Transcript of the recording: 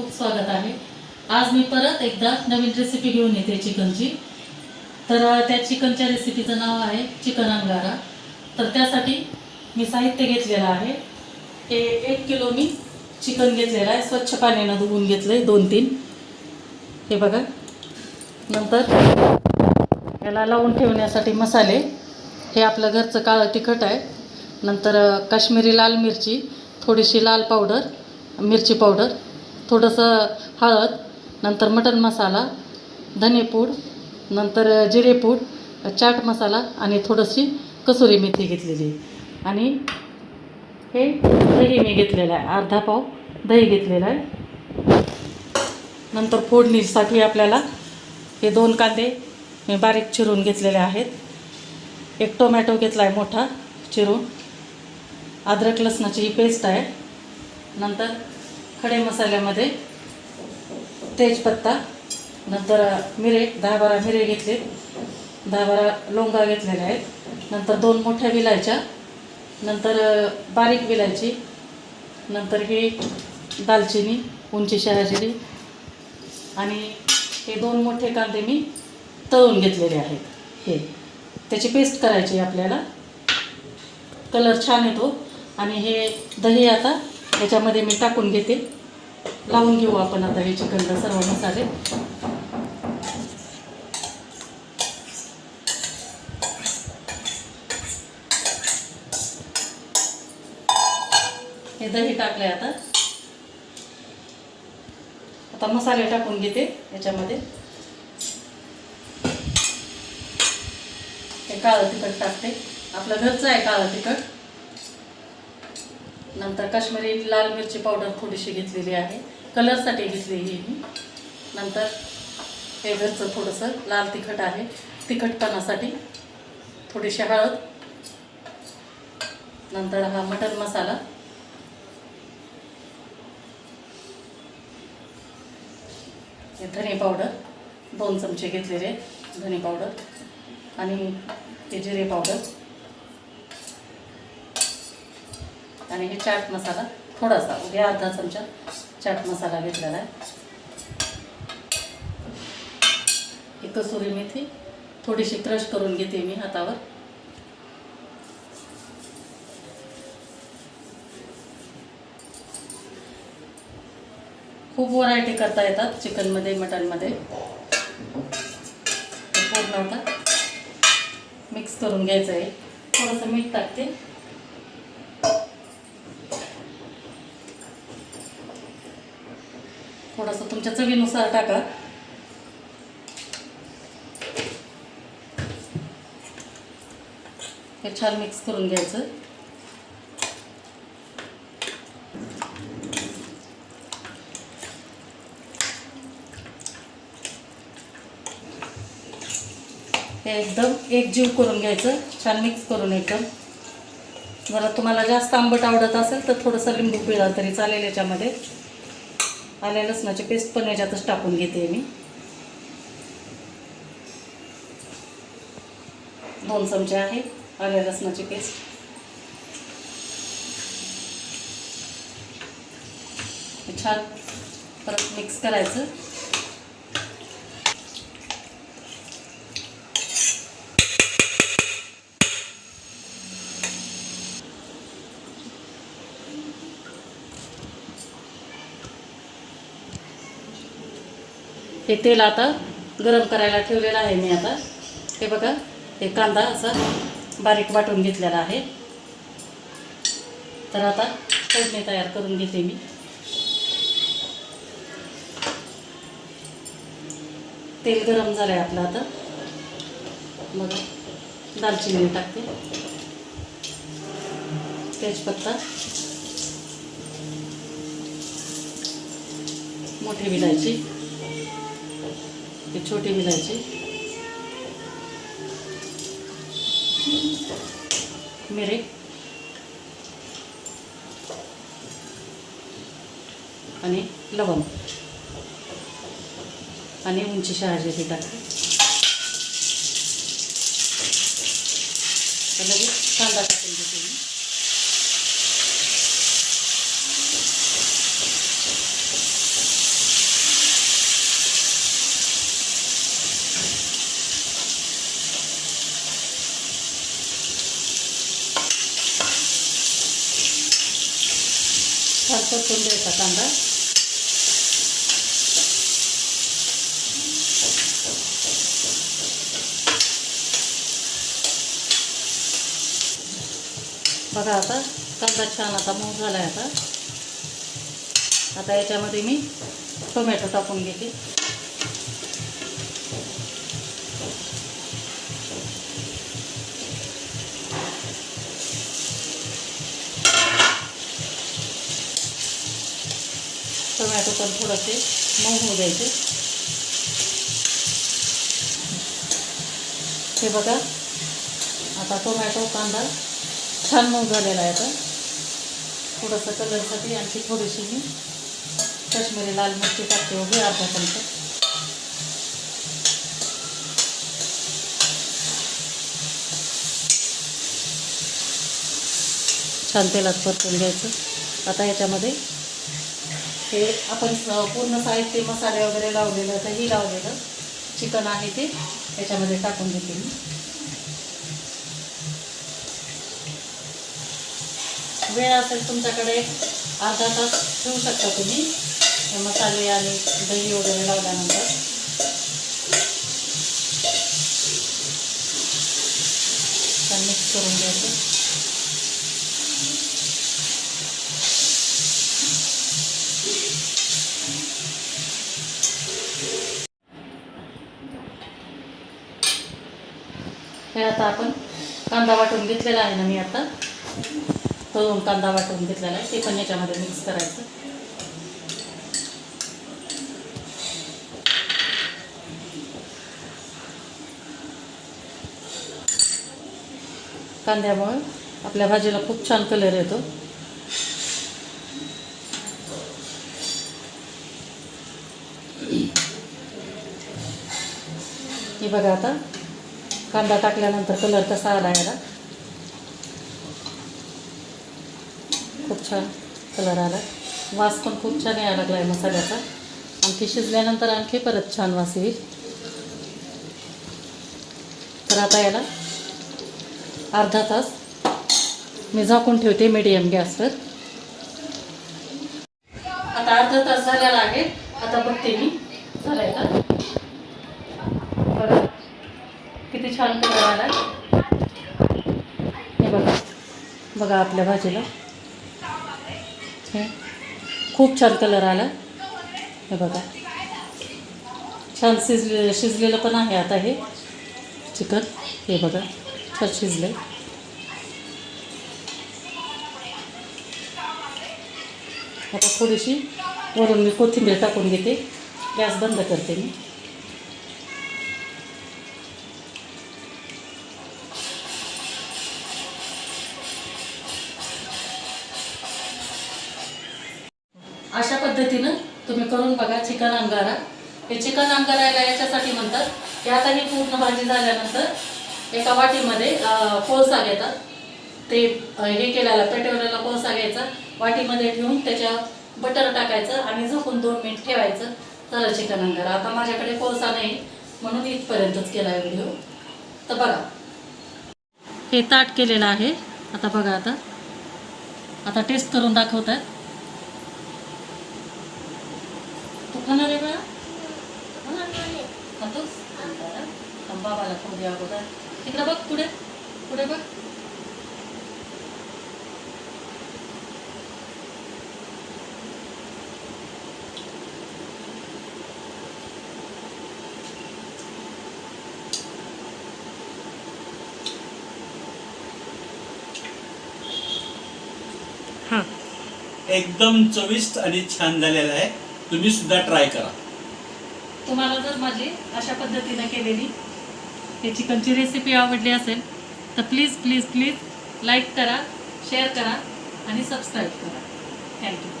खूप स्वागत आहे. आज मी परत एकदा नवीन रेसिपी घेऊन येते चिकनची. तर त्या चिकनच्या रेसिपीचं नाव आहे चिकन अंगारा तर त्यासाठी मी साहित्य घेतलेलं आहे. हे एक किलो मी चिकन घेतलेलं आहे. स्वच्छ पाण्यानं धुवून घेतलं आहे दोन तीन हे बघा. नंतर याला लावून ठेवण्यासाठी मसाले. हे आपलं घरचं काळं तिखट आहे. नंतर काश्मीरी लाल मिरची थोडीशी लाल पावडर मिरची पावडर. थोडंसं हळद नंतर मटन मसाला धनेपूड नंतर जिरेपूड चाट मसाला आणि थोडीशी कसुरी मेथी घेतलेली. आणि हे दही मी घेतलेलं आहे अर्धा पाव दही घेतलेलं आहे. नंतर फोडणीसाठी आपल्याला हे दोन कांदे मी बारीक चिरून घेतलेले आहेत. एक टोमॅटो घेतला आहे मोठा चिरून. अद्रक लसणाची ही पेस्ट आहे. नंतर खडे मसाल्यामध्ये तेजपत्ता नंतर मिरे दहा बारा मिरे घेतले. दहा बारा लोंगा घेतलेल्या आहेत. नंतर दोन मोठ्या विलायच्या नंतर बारीक विलायची नंतर ही दालचिनी उंची शहाजिरी आणि हे दोन मोठे कांदे मी तळून घेतलेले आहेत. हे त्याची पेस्ट करायची आपल्याला. कलर छान येतो. आणि हे दही आता याच्यामध्ये मी टाकून घेते. लावून घेऊ आपण आता हे चिकनला सर्व मसाले हे दही टाकले आता. आता मसाले टाकून घेते याच्यामध्ये. हे काळं तिखट टाकते. आपलं घरचं आहे काळं तिखट. नंतर काश्मीरी लाल मिरची पावडर थोडीशी घेतलेली आहे. कलरसाठी घेतलेली आहे मी. नंतर हे घरचं थोडंसं लाल तिखट आहे. तिखटपणासाठी थोडीशी हळद. नंतर हा मटन मसाला. हे धने पावडर. दोन चमचे घेतलेले आहेत धने पावडर आणि हे जिरे पावडर. आणि हे चाट मसाला थोडासा उद्या अर्धा चमचा चाट मसाला घेतलेला आहे. ही कसुरी मेथी थोडीशी क्रश करून घेते मी हातावर. खूप व्हरायटी करता येतात चिकनमध्ये मटनमध्ये. पूर्ण आता मिक्स करून घ्यायचं आहे थोडंसं मीठ टाकते. थोडंसं तुमच्या चवीनुसार टाका. हे छान मिक्स करून घ्यायचं. हे एकदम एकजीव करून घ्यायचं. छान मिक्स करून एकदम. जरा तुम्हाला जास्त आंबट आवडत असेल तर थोडंसं लिंबू पिळा तरी चालेल याच्यामध्ये. आल्या लसणाची पेस्ट पण याच्यातच टाकून घेते मी. दोन चमचे आहे आल्या लसणाची पेस्ट छान परत मिक्स करायचं. हे तेल आता गरम करायला ठेवलेलं आहे मी आता. हे बघा हे कांदा असा बारीक वाटून घेतलेला आहे. तर आता फोडणी तयार करून घेते मी. तेल गरम झालं आहे आपलं आता. मग दालचिनी टाकते. तेजपत्ता. मोठी विलायची. ही छोटी मिलायचे. मिरे. आणि लवंग. आणि उंची शहाजी टाकते तर लगेच कांदा टाकून देते परतून द्यायचा कांदा बघा आता कांदा छान आता मऊ झाला आहे आता. आता याच्यामध्ये मी टोमॅटो टाकून घेते. टोमॅटो पण थोडेसे मऊ होऊ द्यायचे. हे बघा आता टोमॅटो कांदा छान मऊ झालेला आहे आता. थोडंसं कलरसाठी आणखी थोडीशी मी काश्मीरी लाल मिरची टाकते वगैरे अर्धा चमचा. छान तेलात परतून घ्यायचं. आता याच्यामध्ये हे आपण पूर्ण साहित्य मसाले वगैरे लावलेलं दही लावलेलं चिकन आहे ते त्याच्यामध्ये टाकून देते मी. वेळ असेल तुमच्याकडे अर्धा तास ठेवू शकता तुम्ही मसाले आणि दही वगैरे लावल्यानंतर. मिक्स करून घ्यायचं. हे आता आपण? कांदा वाटून घेतलेला आहे ना मी आता. तळून कांदा वाटून घेतलेला आहे. ते पण याच्यामध्ये मिक्स करायचं. कांद्यामुळे आपल्या भाजीला खूप छान कलर येतो. हे बघा आता. कांदा टाकल्यानंतर कलर कसा आला याला खूप छान कलर आला. वास पण खूप छान यायला लागला आहे मसाल्याचा. आणखी शिजल्यानंतर आणखी परत छान वास येईल. तर आता याला अर्धा तास मी झाकून ठेवते मीडियम गॅसवर आता अर्धा तास झालेला आहे. आता बघते मी झालाय का? किती छान कलर आला हे बघा. बघा आपल्या भाजीला. खूप छान कलर आला. हे बघा. छान शिजले शिजलेलं पण आहे आता हे. चिकन. हे बघा. छान शिजलं आता थोडीशी वरून मी कोथिंबीर टाकून घेते. गॅस बंद करते मी. करून बघा चिकन अंगारा. हे चिकन अंगारायला याच्यासाठी म्हणतात. की आता ही पूर्ण भाजी झाल्यानंतर एका वाटीमध्ये कोळसा घेतात. ते हे केल्याला पेटवलेला कोळसा घ्यायचा. वाटीमध्ये ठेवून त्याच्या बटर टाकायचं आणि झोपून दोन मिनिट ठेवायचं. तर चिकन अंगारा. आता माझ्याकडे कोळसा नाही. म्हणून इथपर्यंतच केला आहे व्हिडिओ. तर बघा. हे ताट केलेलं आहे. आता बघा आता. आता टेस्ट करून दाखवतात तू खाणार आहे बा खातोस बरं. थांब बाबाला खाऊ दे अगोदर तिकडे बघ पुढे पुढे बघ एकदम चविष्ट आणि छान झालेला आहे. तुम्ही सुद्धा ट्राय करा. तुम्हाला जर माझी अशा पद्धतीने केलेली हे चिकनची रेसिपी आवडली असेल तर प्लीज प्लीज प्लीज लाईक करा शेअर करा आणि सबस्क्राईब करा. थँक्यू